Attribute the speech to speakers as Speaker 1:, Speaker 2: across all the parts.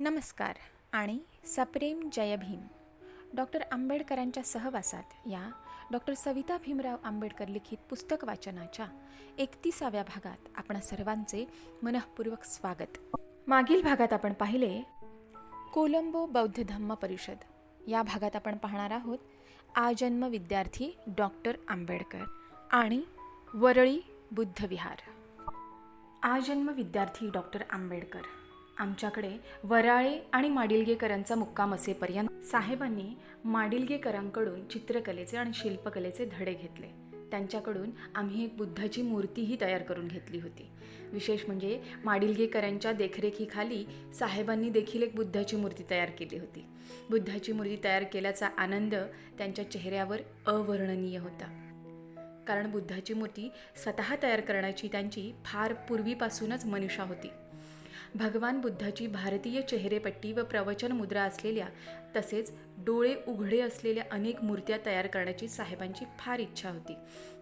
Speaker 1: नमस्कार आणि सप्रेम जय भीम. डॉक्टर आंबेडकरांच्या सहवासात या डॉक्टर सविता भीमराव आंबेडकर लिखित पुस्तक वाचनाच्या एकतीसाव्या भागात आपण सर्वांचे मनःपूर्वक स्वागत. मागील भागात आपण पाहिले कोलंबो बौद्ध धम्म परिषद. या भागात आपण पाहणार आहोत आजन्म विद्यार्थी डॉक्टर आंबेडकर आणि वरळी बुद्ध विहार आजन्म विद्यार्थी डॉक्टर आंबेडकर. आमच्याकडे वराळे आणि माडिलगेकरांचा मुक्काम असेपर्यंत साहेबांनी माडिलगेकरांकडून चित्रकलेचे आणि शिल्पकलेचे धडे घेतले. त्यांच्याकडून आम्ही एक बुद्धाची मूर्तीही तयार करून घेतली होती. विशेष म्हणजे माडिलगेकरांच्या देखरेखीखाली साहेबांनी देखील एक बुद्धाची मूर्ती तयार केली होती. बुद्धाची मूर्ती तयार केल्याचा आनंद त्यांच्या चेहऱ्यावर अवर्णनीय होता. कारण बुद्धाची मूर्ती स्वतः तयार करण्याची त्यांची फार पूर्वीपासूनच मनीषा होती. भगवान बुद्धाची भारतीय चेहरेपट्टी व प्रवचन मुद्रा असलेल्या तसेच डोळे उघडे असलेल्या अनेक मूर्त्या तयार करण्याची साहेबांची फार इच्छा होती.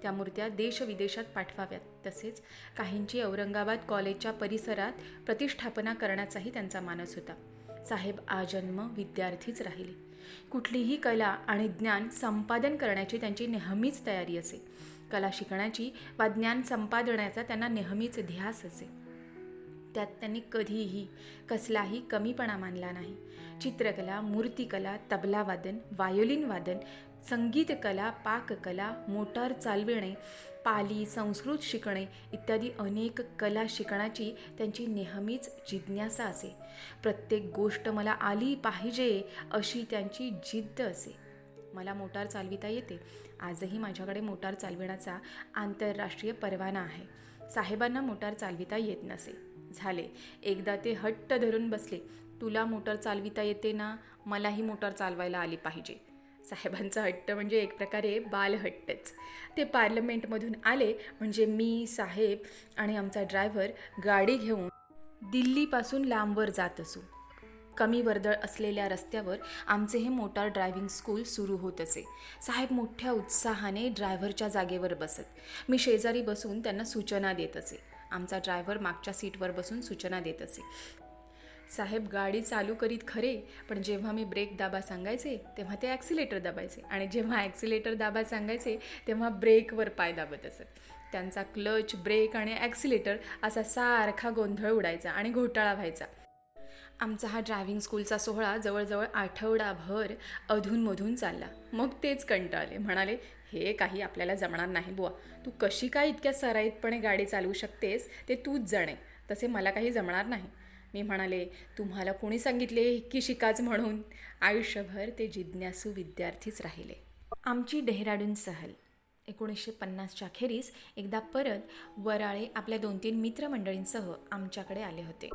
Speaker 1: त्या मूर्त्या देशविदेशात पाठवाव्यात. तसेच काहींची औरंगाबाद कॉलेजच्या परिसरात प्रतिष्ठापना करण्याचाही त्यांचा मानस होता. साहेब आजन्म विद्यार्थीच राहिले. कुठलीही कला आणि ज्ञान संपादन करण्याची त्यांची नेहमीच तयारी असे. कला शिकण्याची वा ज्ञान संपादनाचा त्यांना नेहमीच ध्यास असे. त्यात त्यांनी कधीही कसलाही कमीपणा मानला नाही. चित्रकला मूर्तिकला तबलावादन वायोलिन वादन संगीतकला पाककला मोटार चालविणे पाली संस्कृत शिकणे इत्यादी अनेक कला शिकण्याची त्यांची नेहमीच जिज्ञासा असे. प्रत्येक गोष्ट मला आली पाहिजे अशी त्यांची जिद्द असे. मला मोटार चालविता येते. आजही माझ्याकडे मोटार चालविण्याचा आंतरराष्ट्रीय परवाना आहे. साहेबांना मोटार चालविता येत नसे. झाले. एकदा ते हट्ट धरून बसले. तुला मोटर चालविता येते ना? मलाही मोटर चालवायला आली पाहिजे. साहेबांचा हट्ट म्हणजे एक प्रकारे बालहट्टच. ते पार्लमेंटमधून आले म्हणजे मी साहेब आणि आमचा ड्रायव्हर गाडी घेऊन दिल्लीपासून लांबवर जात असू. कमी वर्दळ असलेल्या रस्त्यावर आमचे हे मोटार ड्रायव्हिंग स्कूल सुरू होत असे. साहेब मोठ्या उत्साहाने ड्रायव्हरच्या जागेवर बसत. मी शेजारी बसून त्यांना सूचना देत असे. आमचा ड्रायव्हर मागच्या सीटवर बसून सूचना देत असे. साहेब गाडी चालू करीत खरे पण जेव्हा मी ब्रेक दाबा सांगायचे तेव्हा ते ॲक्सिलेटर दाबायचे. आणि जेव्हा ॲक्सिलेटर दाबा सांगायचे तेव्हा ब्रेकवर पाय दाबत असत त्यांचा क्लच ब्रेक आणि ॲक्सिलेटर असा सारखा गोंधळ उडायचा आणि घोटाळा व्हायचा. आमचा हा ड्रायव्हिंग स्कूलचा सोहळा जवळजवळ आठवडाभर अधूनमधून चालला. मग तेच कंटाळले. म्हणाले हे काही आपल्याला जमणार नाही बुवा. तू कशी काय इतक्या सराईतपणे गाडी चालवू शकतेस? ते तूच जाणे. तसे मला काही जमणार नाही. मी म्हणाले तुम्हाला कोणी सांगितले की शिकाच म्हणून? आयुष्यभर ते जिज्ञासू विद्यार्थीच राहिले. आमची डेहराडून सहल. एकोणीसशे पन्नासच्या अखेरीस एकदा परत वराळे आपल्या दोन तीन मित्रमंडळींसह आमच्याकडे आले होते.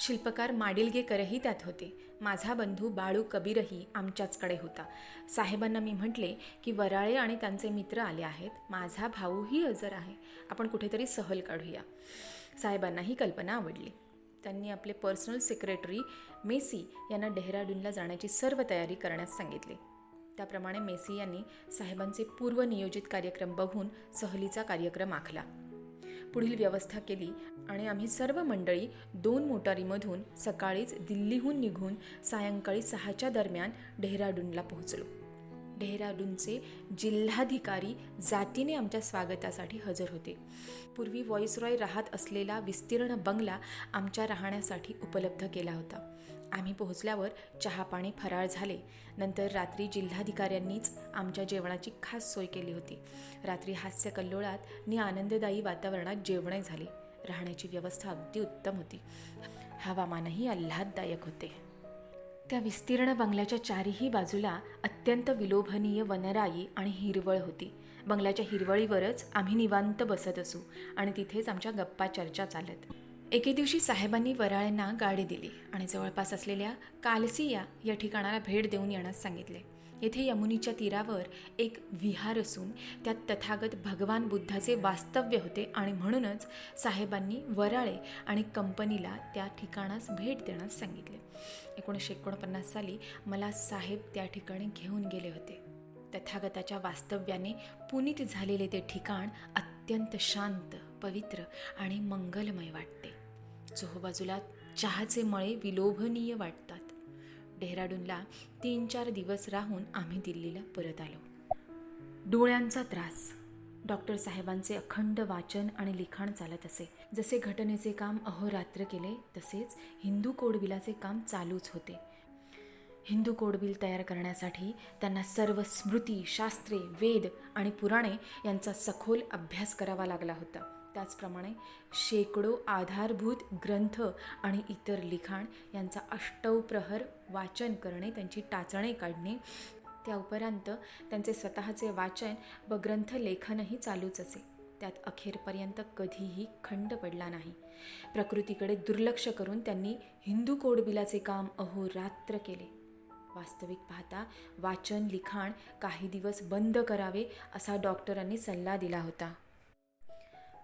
Speaker 1: शिल्पकार माडिलगेकरही त्यात होते. माझा बंधू बाळू कबीरही आमच्याचकडे होता. साहेबांना मी म्हटले की वराळे आणि त्यांचे मित्र आले आहेत. माझा भाऊही हजर आहे. आपण कुठेतरी सहल काढूया. साहेबांना ही कल्पना आवडली. त्यांनी आपले पर्सनल सेक्रेटरी मेसी यांना डेहराडूनला जाण्याची सर्व तयारी करण्यास सांगितले. त्याप्रमाणे मेसी यांनी साहेबांचे पूर्वनियोजित कार्यक्रम बघून सहलीचा कार्यक्रम आखला. पुढील व्यवस्था केली आणि आम्ही सर्व मंडळी दोन मोटारीमधून सकाळीच दिल्लीहून निघून सायंकाळी सहाच्या दरम्यान डेहराडूनला पोहोचलो. डेहराडूनचे जिल्हाधिकारी जातीने आमच्या स्वागतासाठी हजर होते. पूर्वी व्हॉइसरॉय राहत असलेला विस्तीर्ण बंगला आमच्या राहण्यासाठी उपलब्ध केला होता. आम्ही पोहोचल्यावर चहापाणी फराळ झाले. नंतर रात्री जिल्हाधिकाऱ्यांनीच आमच्या जेवणाची खास सोय केली होती. रात्री हास्य कल्लोळात नि आनंददायी वातावरणात जेवणे झाले. राहण्याची व्यवस्था अगदी उत्तम होती. हवामानही आल्हाददायक होते. त्या विस्तीर्ण बंगल्याच्या चारही बाजूला अत्यंत विलोभनीय वनराई आणि हिरवळ होती. बंगल्याच्या हिरवळीवरच आम्ही निवांत बसत असू आणि तिथेच आमच्या गप्पा चर्चा चालत. एके दिवशी साहेबांनी वराळ्यांना गाडी दिली आणि जवळपास असलेल्या कालसिया या ठिकाणाला भेट देऊन येण्यास सांगितले. येथे यमुनीच्या तीरावर एक विहार असून त्यात तथागत भगवान बुद्धाचे वास्तव्य होते आणि म्हणूनच साहेबांनी वराळे आणि कंपनीला त्या ठिकाणास भेट देण्यास सांगितले. एकोणीसशे एकोणपन्नास साली मला साहेब त्या ठिकाणी घेऊन गेले होते. तथागताच्या वास्तव्याने पुनीत झालेले ते ठिकाण अत्यंत शांत पवित्र आणि मंगलमय वाटते. चोहोबाजूला चहाचे मळे विलोभनीय वाटतात. डेहराडूनला तीन चार दिवस राहून आम्ही दिल्लीला परत आलो. डोळ्यांचा त्रास. डॉक्टर साहेबांचे अखंड वाचन आणि लिखाण चालत असे. जसे घटनेचे काम अहोरात्र केले तसेच हिंदू कोडबिलाचे काम चालूच होते. हिंदू कोडबिल तयार करण्यासाठी त्यांना सर्व स्मृती शास्त्रे वेद आणि पुराणे यांचा सखोल अभ्यास करावा लागला होता. त्याचप्रमाणे शेकडो आधारभूत ग्रंथ आणि इतर लिखाण यांचा अष्टवप्रहर वाचन करणे त्यांची टाचणे काढणे त्या उपरांत त्यांचे स्वतःचे वाचन व ग्रंथलेखनही चालूच असे. त्यात अखेरपर्यंत कधीही खंड पडला नाही. प्रकृतीकडे दुर्लक्ष करून त्यांनी हिंदू कोडबिलाचे काम अहोरात्र केले. वास्तविक पाहता वाचन लिखाण काही दिवस बंद करावे असा डॉक्टरांनी सल्ला दिला होता.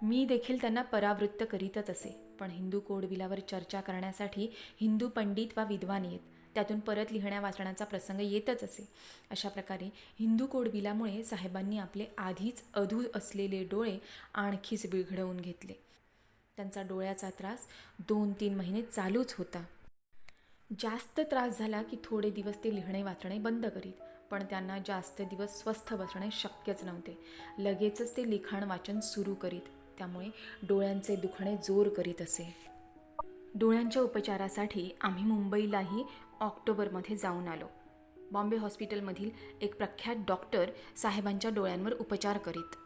Speaker 1: मी देखील त्यांना परावृत्त करीतच असे. पण हिंदू कोडविलावर चर्चा करण्यासाठी हिंदू पंडित वा विद्वान येत. त्यातून परत लिहिण्या वाचण्याचा प्रसंग येतच असे. अशा प्रकारे हिंदू कोडबिलामुळे साहेबांनी आपले आधीच अधू असलेले डोळे आणखीच बिघडवून घेतले. त्यांचा डोळ्याचा त्रास दोन तीन महिने चालूच होता. जास्त त्रास झाला की थोडे दिवस ते लिहिणे वाचणे बंद करीत. पण त्यांना जास्त दिवस स्वस्थ बसणे शक्यच नव्हते. लगेचच ते लिखाण वाचन सुरू करीत. त्यामुळे डोळ्यांचे दुखणे जोर करीत असे. डोळ्यांच्या उपचारासाठी आम्ही मुंबईलाही ऑक्टोबरमध्ये जाऊन आलो. बॉम्बे हॉस्पिटलमधील एक प्रख्यात डॉक्टर साहेबांच्या डोळ्यांवर उपचार करीत.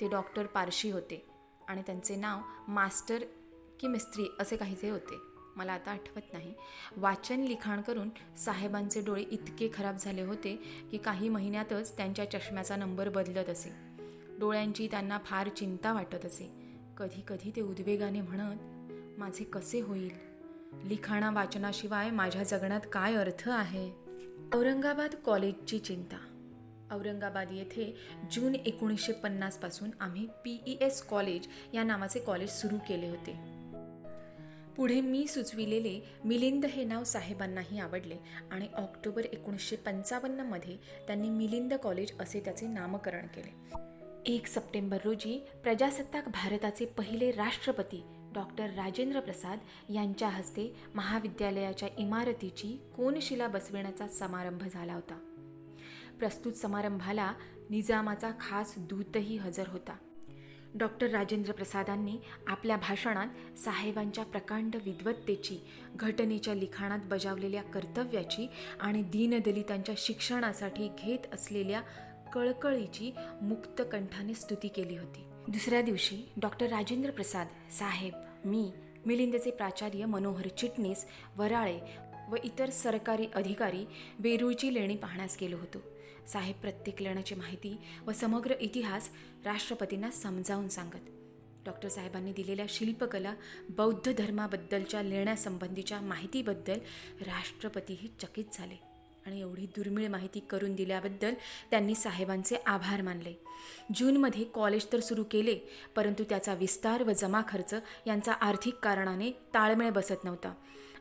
Speaker 1: ते डॉक्टर पारशी होते आणि त्यांचे नाव मास्टर की मिस्त्री असे काहीसे होते. मला आता आठवत नाही. वाचन लिखाण करून साहेबांचे डोळे इतके खराब झाले होते की काही महिन्यातच त्यांच्या चष्म्याचा नंबर बदलत असे. डोळ्यांची त्यांना फार चिंता वाटत असे. कधी कधी ते उद्वेगाने म्हणत माझे कसे होईल? लिखाणा वाचनाशिवाय माझ्या जगण्यात काय अर्थ आहे? औरंगाबाद कॉलेजची चिंता. औरंगाबाद येथे जून एकोणीसशे पन्नासपासून आम्ही पी ई एस कॉलेज या नावाचे कॉलेज सुरू केले होते. पुढे मी सुचविलेले मिलिंद हे नाव साहेबांनाही आवडले आणि ऑक्टोबर एकोणीसशे पंचावन्नमध्ये त्यांनी मिलिंद कॉलेज असे त्याचे नामकरण केले. एक सप्टेंबर रोजी प्रजासत्ताक भारताचे पहिले राष्ट्रपती डॉक्टर राजेंद्र प्रसाद यांच्या हस्ते महाविद्यालयाच्या इमारतीची कोनशिला बसविण्याचा समारंभ झाला होता. प्रस्तुत समारंभाला निजामाचा खास दूतही हजर होता. डॉक्टर राजेंद्र प्रसादांनी आपल्या भाषणात साहेबांच्या प्रकांड विद्वत्तेची घटनेच्या लिखाणात बजावलेल्या कर्तव्याची आणि दीनदलितांच्या शिक्षणासाठी घेत असलेल्या कळकळीची मुक्त कंठाने स्तुती केली होती. दुसऱ्या दिवशी डॉक्टर राजेंद्र प्रसाद साहेब मी मिलिंदचे प्राचार्य मनोहर चिटणीस वराळे व इतर सरकारी अधिकारी वेरूळची लेणी पाहण्यास गेलो होतो. साहेब प्रत्येक लेण्याची माहिती व समग्र इतिहास राष्ट्रपतींना समजावून सांगत. डॉक्टर साहेबांनी दिलेल्या शिल्पकला बौद्ध धर्माबद्दलच्या लेण्यासंबंधीच्या माहितीबद्दल राष्ट्रपतीही चकित झाले. आणि एवढी दुर्मिळ माहिती करून दिल्याबद्दल त्यांनी साहेबांचे आभार मानले. जूनमध्ये कॉलेज तर सुरू केले परंतु त्याचा विस्तार व जमा खर्च यांचा आर्थिक कारणाने ताळमेळ बसत नव्हता.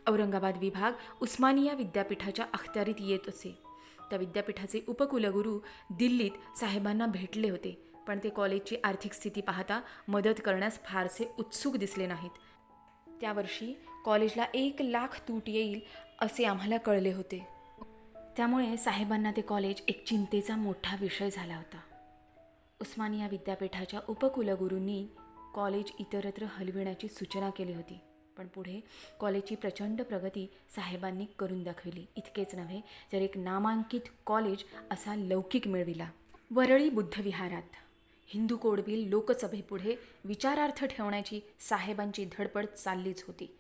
Speaker 1: औरंगाबाद विभाग उस्मानिया विद्यापीठाच्या अखत्यारीत येत असे. त्या विद्यापीठाचे उपकुलगुरू दिल्लीत साहेबांना भेटले होते पण ते कॉलेजची आर्थिक स्थिती पाहता मदत करण्यास फारसे उत्सुक दिसले नाहीत. त्या वर्षी कॉलेजला एक लाख तूट येईल असे आम्हाला कळले होते. त्यामुळे साहेबांना ते कॉलेज एक चिंतेचा मोठा विषय झाला होता. उस्मानिया विद्यापीठाच्या उपकुलगुरूंनी कॉलेज इतरत्र हलविण्याची सूचना केली होती पण पुढे कॉलेजची प्रचंड प्रगती साहेबांनी करून दाखविली. इतकेच नव्हे तर एक नामांकित कॉलेज असा लौकिक मिळविला. वरळी बुद्धविहारात हिंदू कोडबिल लोकसभेपुढे विचारार्थ ठेवण्याची साहेबांची धडपड चाललीच होती.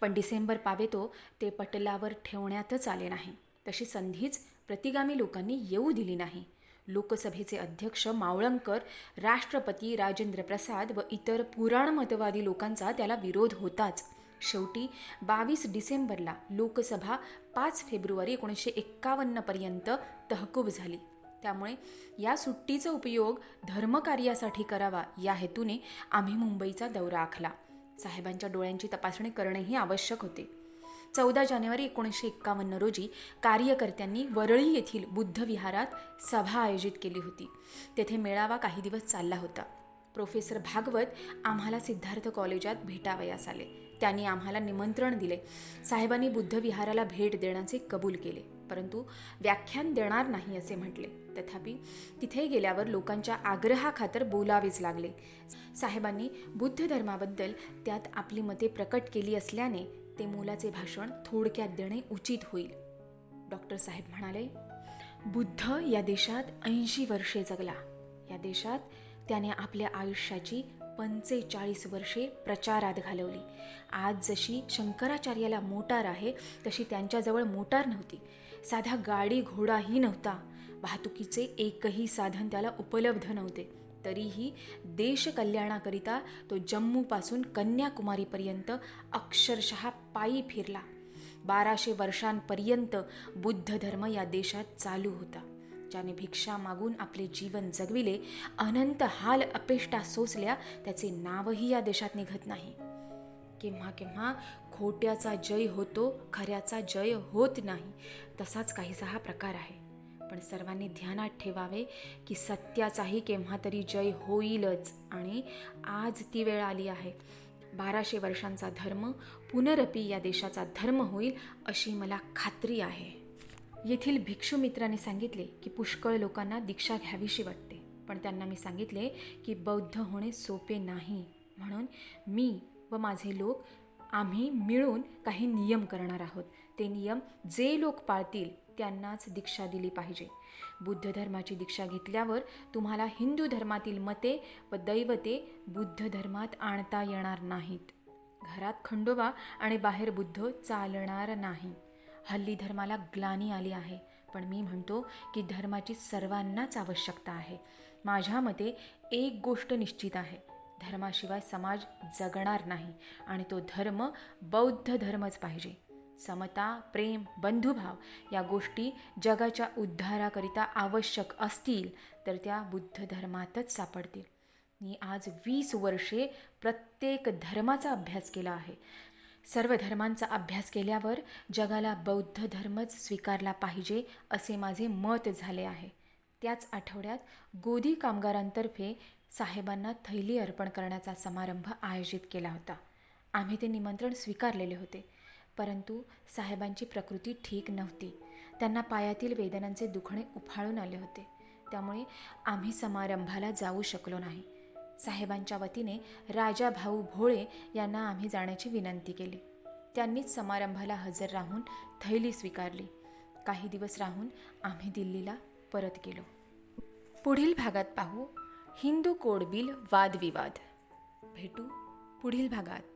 Speaker 1: पण डिसेंबर पावेतो ते पटलावर ठेवण्यातच आले नाही. तशी संधीच प्रतिगामी लोकांनी येऊ दिली नाही. लोकसभेचे अध्यक्ष मावळंकर राष्ट्रपती राजेंद्र प्रसाद व इतर पुराणमतवादी लोकांचा त्याला विरोध होताच. शेवटी बावीस डिसेंबरला लोकसभा पाच फेब्रुवारी एकोणीसशे एक्कावन्नपर्यंत तहकूब झाली. त्यामुळे या सुट्टीचा उपयोग धर्मकार्यासाठी करावा या हेतूने आम्ही मुंबईचा दौरा आखला. साहेबांच्या डोळ्यांची तपासणी करणेही आवश्यक होते. चौदा जानेवारी एकोणीसशे एक्कावन्न रोजी कार्यकर्त्यांनी वरळी येथील बुद्ध विहारात सभा आयोजित केली होती. तेथे मेळावा काही दिवस चालला होता. प्रोफेसर भागवत आम्हाला सिद्धार्थ कॉलेजात भेटावयास आले. त्यांनी आम्हाला निमंत्रण दिले. साहेबांनी बुद्ध विहाराला भेट देण्याचे कबूल केले. परंतु व्याख्यान देणार नाही असे म्हटले. तथापि तिथे गेल्यावर लोकांच्या आग्रहाखातर बोलावेच लागले. साहेबांनी बुद्ध धर्माबद्दल त्यात आपली मते प्रकट केली असल्याने ते मोलाचे भाषण थोडक्यात देणे उचित होईल. डॉक्टर साहेब म्हणाले बुद्ध या देशात ऐंशी वर्षे जगला. या देशात त्याने आपल्या आयुष्याची पंचेचाळीस वर्षे प्रचारात घालवली. आज जशी शंकराचार्याला मोटार आहे तशी त्यांच्याजवळ मोटार नव्हती. साधा गाडी घोडाही नव्हता. वाहतुकीचे एकही साधन त्याला उपलब्ध नव्हते. तरीही देश कल्याणाकरिता तो जम्मूपासून कन्याकुमारीपर्यंत अक्षरशः पायी फिरला. बाराशे वर्षांपर्यंत बुद्ध धर्म या देशात चालू होता. ज्याने भिक्षा मागून आपले जीवन जगविले अनंत हाल अपेष्टा सोसल्या त्याचे नावही या देशात निघत नाही. केव्हा केव्हा खोट्याचा जय होतो खऱ्याचा जय होत नाही तसाच काहीसा हा प्रकार आहे. पण सर्वांनी ध्यानात ठेवावे की सत्याचाही केव्हा तरी जय होईलच. आणि आज ती वेळ आली आहे. बाराशे वर्षांचा धर्म पुनरपी या देशाचा धर्म होईल अशी मला खात्री आहे. येथील भिक्षू मित्राने सांगितले की पुष्कळ लोकांना दीक्षा घ्यावीशी वाटते. पण त्यांना मी सांगितले की बौद्ध होणे सोपे नाही. म्हणून मी व माझे लोक आम्ही मिळून काही नियम करणार आहोत. ते नियम जे लोक पाळतील त्यांनाच दीक्षा दिली पाहिजे. बुद्ध धर्माची दीक्षा घेतल्यावर तुम्हाला हिंदू धर्मातील मते व दैवते बुद्ध धर्मात आणता येणार नाहीत. घरात खंडोबा आणि बाहेर बुद्ध चालणार नाही. हल्ली धर्माला ग्लानी आली आहे. पण मी म्हणतो की धर्माची सर्वांनाच आवश्यकता आहे. माझ्या मते एक गोष्ट निश्चित आहे. धर्माशिवाय समाज जगणार नाही आणि तो धर्म बौद्ध धर्मच पाहिजे. समता प्रेम बंधुभाव या गोष्टी जगाच्या उद्धाराकरिता आवश्यक असतील तर त्या बुद्ध धर्मातच सापडतील. मी आज वीस वर्षे प्रत्येक धर्माचा अभ्यास केला आहे. सर्व धर्मांचा अभ्यास केल्यावर जगाला बौद्ध धर्मच स्वीकारला पाहिजे असे माझे मत झाले आहे. त्याच आठवड्यात गोदी कामगारांतर्फे साहेबांना थैली अर्पण करण्याचा समारंभ आयोजित केला होता. आम्ही ते निमंत्रण स्वीकारलेले होते परंतु साहेबांची प्रकृती ठीक नव्हती. त्यांना पायातील वेदनांचे दुखणे उफाळून आले होते. त्यामुळे आम्ही समारंभाला जाऊ शकलो नाही. साहेबांच्या वतीने राजा भाऊ भोळे यांना आम्ही जाण्याची विनंती केली. त्यांनीच समारंभाला हजर राहून थैली स्वीकारली. काही दिवस राहून आम्ही दिल्लीला परत गेलो. पुढील भागात पाहू हिंदू कोडबिल वादविवाद. भेटू पुढील भागात.